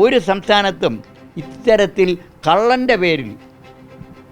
ഒരു സംസ്ഥാനത്തും ഇത്തരത്തിൽ കള്ളന്റെ പേരിൽ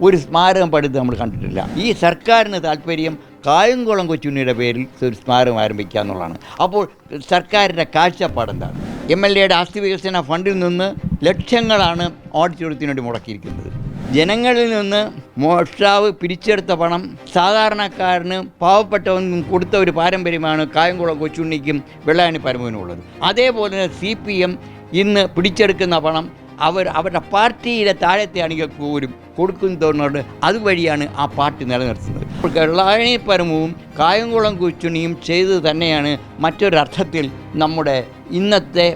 ഒരു സ്മാരകം പടുത്ത് നമ്മൾ കണ്ടിട്ടില്ല. ഈ സർക്കാരിന് താല്പര്യം കായംകുളം കൊച്ചുണ്ണിയുടെ പേരിൽ ഒരു സ്മാരകം ആരംഭിക്കുക എന്നുള്ളതാണ്. അപ്പോൾ സർക്കാരിന്റെ കാഴ്ചപ്പാട് എന്താണ്? എം എൽ എയുടെ ആസ്തി വികസന ഫണ്ടിൽ നിന്ന് ലക്ഷങ്ങളാണ് ഓഡിറ്റോറിയത്തിന് വേണ്ടി മുടക്കിയിരിക്കുന്നത്. ജനങ്ങളിൽ നിന്ന് മോഷ്ടാവ് പിരിച്ചെടുത്ത പണം സാധാരണക്കാരന് പാവപ്പെട്ടവനും കൊടുത്ത ഒരു പാരമ്പര്യമാണ് കായംകുളം കൊച്ചുണ്ണിക്കും വെള്ളായണി പരമുവിനുള്ളത് അതേപോലെ തന്നെ സി പി എം ഇന്ന് പിടിച്ചെടുക്കുന്ന പണം അവർ അവരുടെ പാർട്ടിയുടെ താഴത്തെ അണികൾ പോലും കൊടുക്കുന്നതുകൊണ്ട് അതുവഴിയാണ് ആ പാർട്ടി നിലനിർത്തുന്നത്. ഇപ്പോൾ പരമവും കായംകുളം കുച്ചുണിയും ചെയ്തു തന്നെയാണ് മറ്റൊരർത്ഥത്തിൽ നമ്മുടെ ഇന്നത്തെ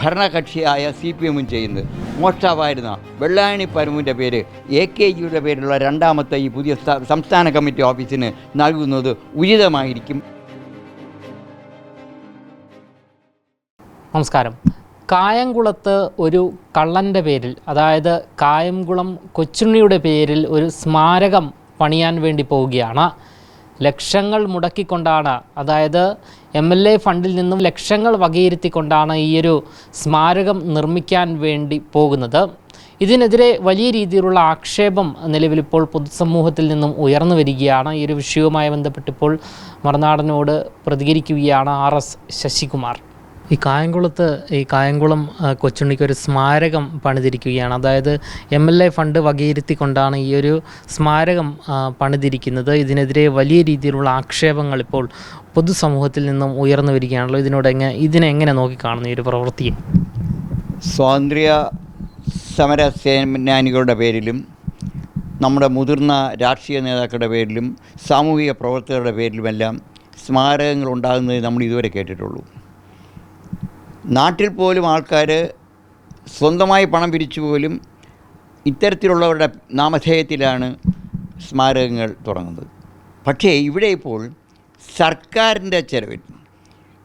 ഭരണകക്ഷിയായ സി പി എമ്മും ചെയ്യുന്നത്. മോഷ്ടാവായിരുന്ന വെള്ളായണി പരമുവിന്റെ പേര് എ കെ ജിയുടെ പേരിലുള്ള രണ്ടാമത്തെ ഈ പുതിയ സംസ്ഥാന കമ്മിറ്റി ഓഫീസിന് നൽകുന്നത് ഉചിതമായിരിക്കും. നമസ്കാരം. കായംകുളത്ത് ഒരു കള്ളന്റെ പേരിൽ അതായത് കായംകുളം കൊച്ചുണ്ണിയുടെ പേരിൽ ഒരു സ്മാരകം പണിയാൻ വേണ്ടി പോവുകയാണ്. ലക്ഷങ്ങൾ മുടക്കിക്കൊണ്ടാണ് അതായത് എം എൽ എ ഫണ്ടിൽ നിന്നും ലക്ഷങ്ങൾ വകയിരുത്തിക്കൊണ്ടാണ് ഈയൊരു സ്മാരകം നിർമ്മിക്കാൻ വേണ്ടി പോകുന്നത്. ഇതിനെതിരെ വലിയ രീതിയിലുള്ള ആക്ഷേപം നിലവിലിപ്പോൾ പൊതുസമൂഹത്തിൽ നിന്നും ഉയർന്നു വരികയാണ്. ഈ ഒരു വിഷയവുമായി ബന്ധപ്പെട്ടിപ്പോൾ മറുനാടനോട് പ്രതികരിക്കുകയാണ് ആർ എസ് ശശികുമാർ. ഈ കായംകുളത്ത് ഈ കായംകുളം കൊച്ചുണ്ണിക്ക് ഒരു സ്മാരകം പണിതിരിക്കുകയാണ്. അതായത് എം എൽ എ ഫണ്ട് വകയിരുത്തിക്കൊണ്ടാണ് ഈ ഒരു സ്മാരകം പണിതിരിക്കുന്നത്. ഇതിനെതിരെ വലിയ രീതിയിലുള്ള ആക്ഷേപങ്ങൾ ഇപ്പോൾ പൊതുസമൂഹത്തിൽ നിന്നും ഉയർന്നു വരികയാണല്ലോ. ഇതിനോട് എങ്ങനെ ഇതിനെ എങ്ങനെ നോക്കിക്കാണുന്നു ഈ ഒരു പ്രവൃത്തിയെ? സ്വാതന്ത്ര്യ സമര സേനാനികളുടെ പേരിലും നമ്മുടെ മുതിർന്ന രാഷ്ട്രീയ നേതാക്കളുടെ പേരിലും സാമൂഹിക പ്രവർത്തകരുടെ പേരിലുമെല്ലാം സ്മാരകങ്ങൾ ഉണ്ടാകുന്നത് നമ്മൾ ഇതുവരെ കേട്ടിട്ടുള്ളൂ. നാട്ടിൽ പോലും ആൾക്കാർ സ്വന്തമായി പണം പിരിച്ചു പോലും ഇത്തരത്തിലുള്ളവരുടെ നാമധേയത്തിലാണ് സ്മാരകങ്ങൾ തുടങ്ങുന്നത്. പക്ഷേ ഇവിടെ ഇപ്പോൾ സർക്കാരിന്റെ ചെലവിൽ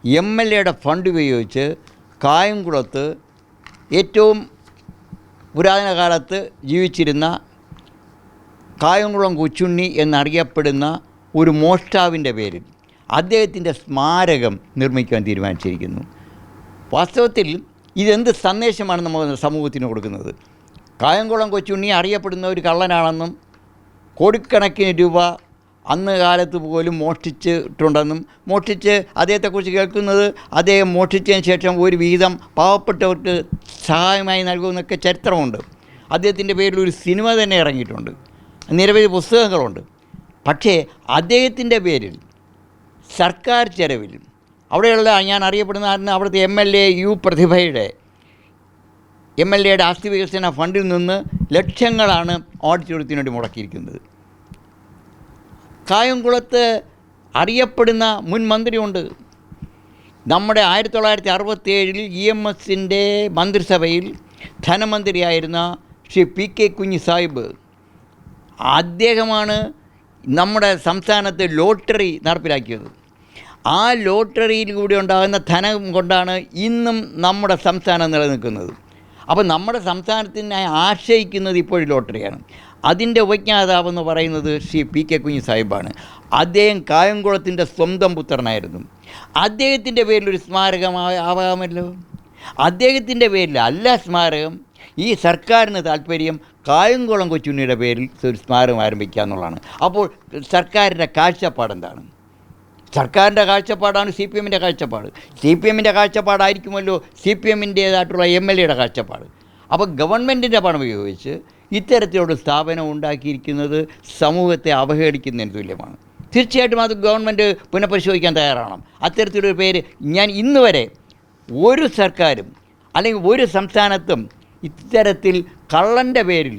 എം എൽ എയുടെ ഫണ്ട് ഉപയോഗിച്ച് കായംകുളത്ത് ഏറ്റവും പുരാതന കാലത്ത് ജീവിച്ചിരുന്ന കായംകുളം കൊച്ചുണ്ണി എന്നറിയപ്പെടുന്ന ഒരു മോഷ്ടാവിന്റെ പേരിൽ അദ്ദേഹത്തിന്റെ സ്മാരകം നിർമ്മിക്കാൻ തീരുമാനിച്ചിരിക്കുന്നു. വാസ്തവത്തിൽ ഇതെന്ത് സന്ദേശമാണ് നമ്മൾ സമൂഹത്തിന് കൊടുക്കുന്നത്? കായംകുളം കൊച്ചുണ്ണി അറിയപ്പെടുന്ന ഒരു കള്ളനാണെന്നും കോടിക്കണക്കിന് രൂപ അന്ന് കാലത്ത് പോലും മോഷ്ടിച്ചിട്ടുണ്ടെന്നും മോഷ്ടിച്ച് അദ്ദേഹത്തെക്കുറിച്ച് കേൾക്കുന്നത് അദ്ദേഹം മോഷ്ടിച്ചതിന് ശേഷം ഒരു വിഹിതം പാവപ്പെട്ടവർക്ക് സഹായമായി നൽകുമെന്നൊക്കെ ചരിത്രമുണ്ട്. അദ്ദേഹത്തിന്റെ പേരിൽ ഒരു സിനിമ തന്നെ ഇറങ്ങിയിട്ടുണ്ട്. നിരവധി പുസ്തകങ്ങളുണ്ട്. പക്ഷേ അദ്ദേഹത്തിന്റെ പേരിൽ സർക്കാർ ചെലവിൽ അവിടെയുള്ള ഞാൻ അറിയപ്പെടുന്ന ആരുന്ന അവിടുത്തെ എം എൽ എ യു പ്രതിഭയുടെ എം എൽ എയുടെ ആസ്തി വികസന ഫണ്ടിൽ നിന്ന് ലക്ഷങ്ങളാണ് ഓഡിറ്റോറിയത്തിന് വേണ്ടി മുടക്കിയിരിക്കുന്നത്. കായംകുളത്ത് അറിയപ്പെടുന്ന മുൻ മന്ത്രിയുണ്ട്. നമ്മുടെ ആയിരത്തി തൊള്ളായിരത്തി അറുപത്തി ഏഴിൽ ഇ എം എസിന്റെ മന്ത്രിസഭയിൽ ധനമന്ത്രിയായിരുന്ന ശ്രീ പി കെ കുഞ്ഞി സാഹിബ് അദ്ദേഹമാണ് നമ്മുടെ സംസ്ഥാനത്ത് ലോട്ടറി നടപ്പിലാക്കിയത്. ആ ലോട്ടറിയിൽ കൂടി ഉണ്ടാകുന്ന ധനം കൊണ്ടാണ് ഇന്നും നമ്മുടെ സംസ്ഥാനം നിലനിൽക്കുന്നത്. അപ്പോൾ നമ്മുടെ സംസ്ഥാനത്തിനെ ആശ്രയിക്കുന്നത് ഇപ്പോഴും ലോട്ടറിയാണ്. അതിന്റെ ഉപജ്ഞാതാവെന്ന് പറയുന്നത് ശ്രീ പി കെ കുഞ്ഞി സാഹിബാണ്. അദ്ദേഹം കായംകുളത്തിന്റെ സ്വന്തം പുത്രനായിരുന്നു. അദ്ദേഹത്തിന്റെ പേരിലൊരു സ്മാരകമായ ആവാമല്ലോ? അദ്ദേഹത്തിന്റെ പേരിൽ അല്ല സ്മാരകം. ഈ സർക്കാരിന് താല്പര്യം കായംകുളം കൊച്ചുണ്ണിയുടെ പേരിൽ ഒരു സ്മാരകം ആരംഭിക്കുക എന്നുള്ളതാണ്. അപ്പോൾ സർക്കാരിന്റെ കാഴ്ചപ്പാട് എന്താണ് സർക്കാരിന്റെ കാഴ്ചപ്പാടാണ് സി പി എമ്മിന്റെ കാഴ്ചപ്പാട്. സി പി എമ്മിന്റെ കാഴ്ചപ്പാടായിരിക്കുമല്ലോ സി പി എമ്മിന്റേതായിട്ടുള്ള എം എൽ എയുടെ കാഴ്ചപ്പാട്. അപ്പോൾ ഗവൺമെന്റിന്റെ പണം ഉപയോഗിച്ച് ഇത്തരത്തിലുള്ള സ്ഥാപനം ഉണ്ടാക്കിയിരിക്കുന്നത് സമൂഹത്തെ അവഹേളിക്കുന്നതിന് തുല്യമാണ്. തീർച്ചയായിട്ടും അത് ഗവൺമെന്റ് പുനഃപരിശോധിക്കാൻ തയ്യാറാണ് അത്തരത്തിലൊരു പേര് ഞാൻ ഇന്ന് വരെ ഒരു സർക്കാരും അല്ലെങ്കിൽ ഒരു സംസ്ഥാനത്തും ഇത്തരത്തിൽ കള്ളന്റെ പേരിൽ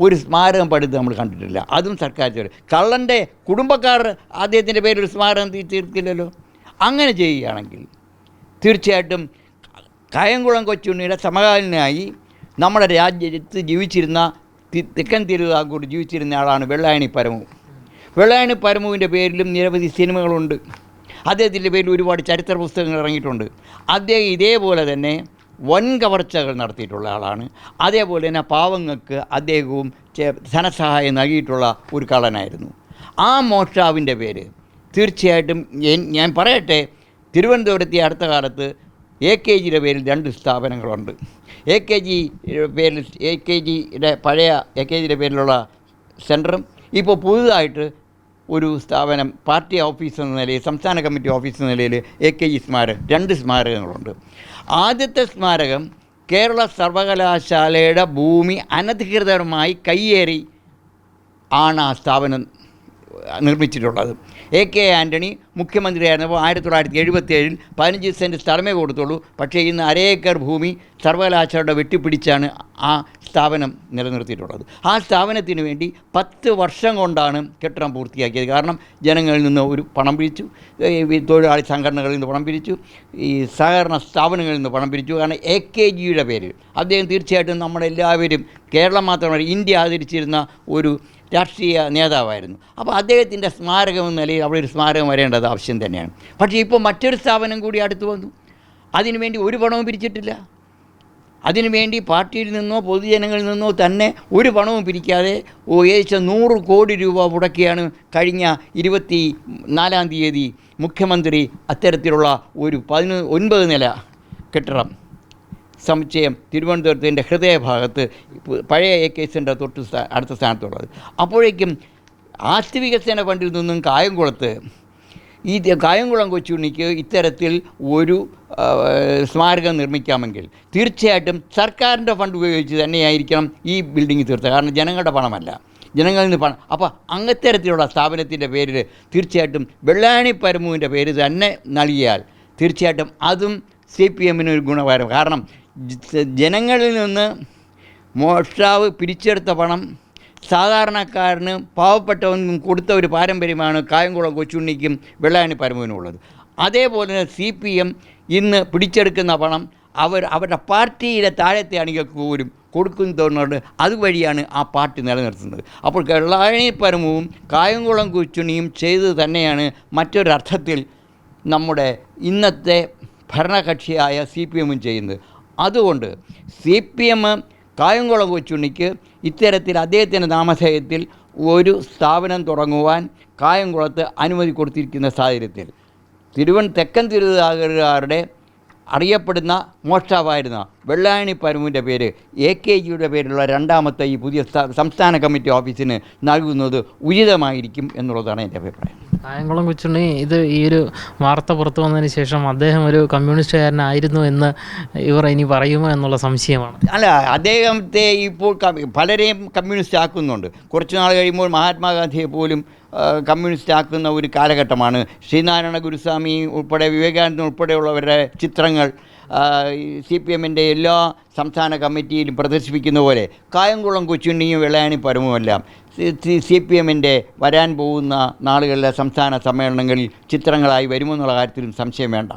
ഒരു സ്മാരകം പടുത്ത് നമ്മൾ കണ്ടിട്ടില്ല. അതും സർക്കാർ ചെയ്യും കള്ളന്റെ കുടുംബക്കാർ അദ്ദേഹത്തിന്റെ പേരിൽ ഒരു സ്മാരകം തീർത്തില്ലല്ലോ. അങ്ങനെ ചെയ്യുകയാണെങ്കിൽ തീർച്ചയായിട്ടും കായംകുളം കൊച്ചുണ്ണിയുടെ സമകാലീനായി നമ്മുടെ രാജ്യത്ത് ജീവിച്ചിരുന്ന തെക്കൻ തിരുവിതാംകൂർ ജീവിച്ചിരുന്ന ആളാണ് വെള്ളായണി പരമു. വെള്ളായണി പരമുവിന്റെ പേരിലും നിരവധി സിനിമകളുണ്ട്. അദ്ദേഹത്തിന്റെ പേരിൽ ഒരുപാട് ചരിത്ര പുസ്തകങ്ങൾ ഇറങ്ങിയിട്ടുണ്ട്. അദ്ദേഹം ഇതേപോലെ തന്നെ വൻ കവർച്ചകൾ നടത്തിയിട്ടുള്ള ആളാണ്. അതേപോലെ തന്നെ പാവങ്ങൾക്ക് അദ്ദേഹവും ധനസഹായം നൽകിയിട്ടുള്ള ഒരു കള്ളനായിരുന്നു. ആ മോഷ്ടാവിന്റെ പേര് തീർച്ചയായിട്ടും ഞാൻ പറയട്ടെ തിരുവനന്തപുരത്തെ അടുത്ത കാലത്ത് എ കെ ജിയുടെ പേരിൽ രണ്ട് സ്ഥാപനങ്ങളുണ്ട്. എ കെ ജി പേരിൽ എ കെ ജിയുടെ പഴയ എ കെ ജിയുടെ പേരിലുള്ള സെന്ററും ഇപ്പോൾ പുതുതായിട്ട് ഒരു സ്ഥാപനം പാർട്ടി ഓഫീസ് എന്ന നിലയിൽ സംസ്ഥാന കമ്മിറ്റി ഓഫീസ് എന്ന നിലയിൽ എ കെ ജി സ്മാരകം രണ്ട് സ്മാരകങ്ങളുണ്ട്. ആദ്യത്തെ സ്മാരകം കേരള സർവകലാശാലയുടെ ഭൂമി അനധികൃതമായി കയ്യേറി ആണ് ആ സ്ഥാപനം നിർമ്മിച്ചിട്ടുള്ളത്. എ കെ ആന്റണി മുഖ്യമന്ത്രിയായിരുന്നപ്പോൾ ആയിരത്തി തൊള്ളായിരത്തി എഴുപത്തി ഏഴിൽ പതിനഞ്ച് സെന്റ് സ്ഥലമേ കൊടുത്തുള്ളൂ. പക്ഷേ ഇന്ന് അരേക്കർ ഭൂമി സർവകലാശാലയുടെ വെട്ടിപ്പിടിച്ചാണ് ആ സ്ഥാപനം നിലനിർത്തിയിട്ടുള്ളത്. ആ സ്ഥാപനത്തിന് വേണ്ടി പത്ത് വർഷം കൊണ്ടാണ് കെട്ടിടം പൂർത്തിയാക്കിയത്. കാരണം ജനങ്ങളിൽ നിന്ന് ഒരു പണം പിരിച്ചു. തൊഴിലാളി സംഘടനകളിൽ നിന്ന് പണം പിരിച്ചു. ഈ സഹകരണ സ്ഥാപനങ്ങളിൽ നിന്ന് പണം പിരിച്ചു. കാരണം എ കെ ജിയുടെ പേരിൽ. അദ്ദേഹം തീർച്ചയായിട്ടും നമ്മളെല്ലാവരും കേരളം മാത്രമല്ല ഇന്ത്യ ആദരിച്ചിരുന്ന ഒരു രാഷ്ട്രീയ നേതാവായിരുന്നു. അപ്പോൾ അദ്ദേഹത്തിന്റെ സ്മാരകം എന്ന നിലയിൽ അവിടെ ഒരു സ്മാരകം വരേണ്ടത് ആവശ്യം തന്നെയാണ്. പക്ഷേ ഇപ്പോൾ മറ്റൊരു സ്ഥാപനം കൂടി അടുത്ത് വന്നു. അതിനുവേണ്ടി ഒരു പണവും പിരിച്ചിട്ടില്ല. അതിനുവേണ്ടി പാർട്ടിയിൽ നിന്നോ പൊതുജനങ്ങളിൽ നിന്നോ തന്നെ ഒരു പണവും പിരിക്കാതെ ഏകദേശം നൂറ് കോടി രൂപ മുടക്കിയാണ് കഴിഞ്ഞ ഇരുപത്തി നാലാം തീയതി മുഖ്യമന്ത്രി അത്തരത്തിലുള്ള ഒരു പതിനൊ ഒൻപത് നില കെട്ടിടം സമുച്ചയം തിരുവനന്തപുരത്തിന്റെ ഹൃദയഭാഗത്ത് പഴയ എ കെ സെന്റർ തൊട്ട് അടുത്ത സ്ഥാനത്തുള്ളത്. അപ്പോഴേക്കും ആസ്തി വികസന ഫണ്ടിൽ നിന്നും കായംകുളത്ത് ഈ കായംകുളം കൊച്ചുണ്ണിക്ക് ഇത്തരത്തിൽ ഒരു സ്മാരകം നിർമ്മിക്കാമെങ്കിൽ തീർച്ചയായിട്ടും സർക്കാരിന്റെ ഫണ്ട് ഉപയോഗിച്ച് തന്നെയായിരിക്കണം ഈ ബിൽഡിംഗ് തീർത്തത്. കാരണം ജനങ്ങളുടെ പണമല്ല. ജനങ്ങളിൽ നിന്ന് പണം അപ്പോൾ അങ്ങത്തരത്തിലുള്ള സ്ഥാപനത്തിന്റെ പേരിൽ തീർച്ചയായിട്ടും വെള്ളാണി പരമുവിന്റെ പേര് തന്നെ നൽകിയാൽ തീർച്ചയായിട്ടും അതും സി പി എമ്മിന് ഒരു ഗുണകരം. കാരണം ജനങ്ങളിൽ നിന്ന് മോഷ്ടാവ് പിരിച്ചെടുത്ത പണം സാധാരണക്കാരന് പാവപ്പെട്ടവനും കൊടുത്ത ഒരു പാരമ്പര്യമാണ് കായംകുളം കൊച്ചുണ്ണിക്കും വെള്ളായണി പരമുവിനും ഉള്ളത്. അതേപോലെ തന്നെ സി പി എം ഇന്ന് പിടിച്ചെടുക്കുന്ന പണം അവർ അവരുടെ പാർട്ടിയിലെ താഴത്തെ അണികൾക്ക് പോലും കൊടുക്കുന്നതുകൊണ്ട് അതുവഴിയാണ് ആ പാർട്ടി നിലനിർത്തുന്നത്. അപ്പോൾ വെള്ളായണി പരമവും കായംകുളം കൊച്ചുണ്ണിയും ചെയ്തു തന്നെയാണ് മറ്റൊരർത്ഥത്തിൽ നമ്മുടെ ഇന്നത്തെ ഭരണകക്ഷിയായ സി പി എമ്മും ചെയ്യുന്നത്. അതുകൊണ്ട് സി പി എം കായംകുളം കൊച്ചുണ്ണിക്ക് ഇത്തരത്തിൽ അദ്ദേഹത്തിന്റെ നാമധേയത്തിൽ ഒരു സ്ഥാപനം തുടങ്ങുവാൻ കായംകുളത്ത് അനുമതി കൊടുത്തിരിക്കുന്ന സാഹചര്യത്തിൽ. തിരുവൻ തെക്കൻ തിരുവിതാംകൂറുകാരുടെ അറിയപ്പെടുന്ന മോഷ്ടാവായിരുന്ന വെള്ളായണി പരമുവിന്റെ പേര് എ കെ ജിയുടെ പേരിലുള്ള രണ്ടാമത്തെ ഈ പുതിയ സ്ഥാ- സംസ്ഥാന കമ്മിറ്റി ഓഫീസിന് നൽകുന്നത് ഉചിതമായിരിക്കും എന്നുള്ളതാണ് എന്റെ അഭിപ്രായം. കായംകുളം കൊച്ചുണ്ണി ഇത് ഈ ഒരു വാർത്ത പുറത്തു വന്നതിന് ശേഷം അദ്ദേഹം ഒരു കമ്മ്യൂണിസ്റ്റുകാരനായിരുന്നു എന്ന് ഇവർ ഇനി പറയുമോ എന്നുള്ള സംശയമാണ്. അല്ല അദ്ദേഹത്തെ ഇപ്പോൾ പലരെയും കമ്മ്യൂണിസ്റ്റ് ആക്കുന്നുണ്ട്. കുറച്ച് നാൾ കഴിയുമ്പോൾ മഹാത്മാഗാന്ധിയെ പോലും കമ്മ്യൂണിസ്റ്റ് ആക്കുന്ന ഒരു കാലഘട്ടമാണ്. ശ്രീനാരായണ ഗുരുസ്വാമി ഉൾപ്പെടെ വിവേകാനന്ദൻ ഉൾപ്പെടെയുള്ളവരുടെ ചിത്രങ്ങൾ സി പി എമ്മിന്റെ എല്ലാ സംസ്ഥാന കമ്മിറ്റിയിലും പ്രദർശിപ്പിക്കുന്ന പോലെ കായംകുളം കൊച്ചുണ്ണിയും വെള്ളയാണി പരമുമെല്ലാം സി പി എമ്മിന്റെ വരാൻ പോകുന്ന നാളുകളിലെ സംസ്ഥാന സമ്മേളനങ്ങളിൽ ചിത്രങ്ങളായി വരുമെന്നുള്ള കാര്യത്തിലും സംശയം വേണ്ട.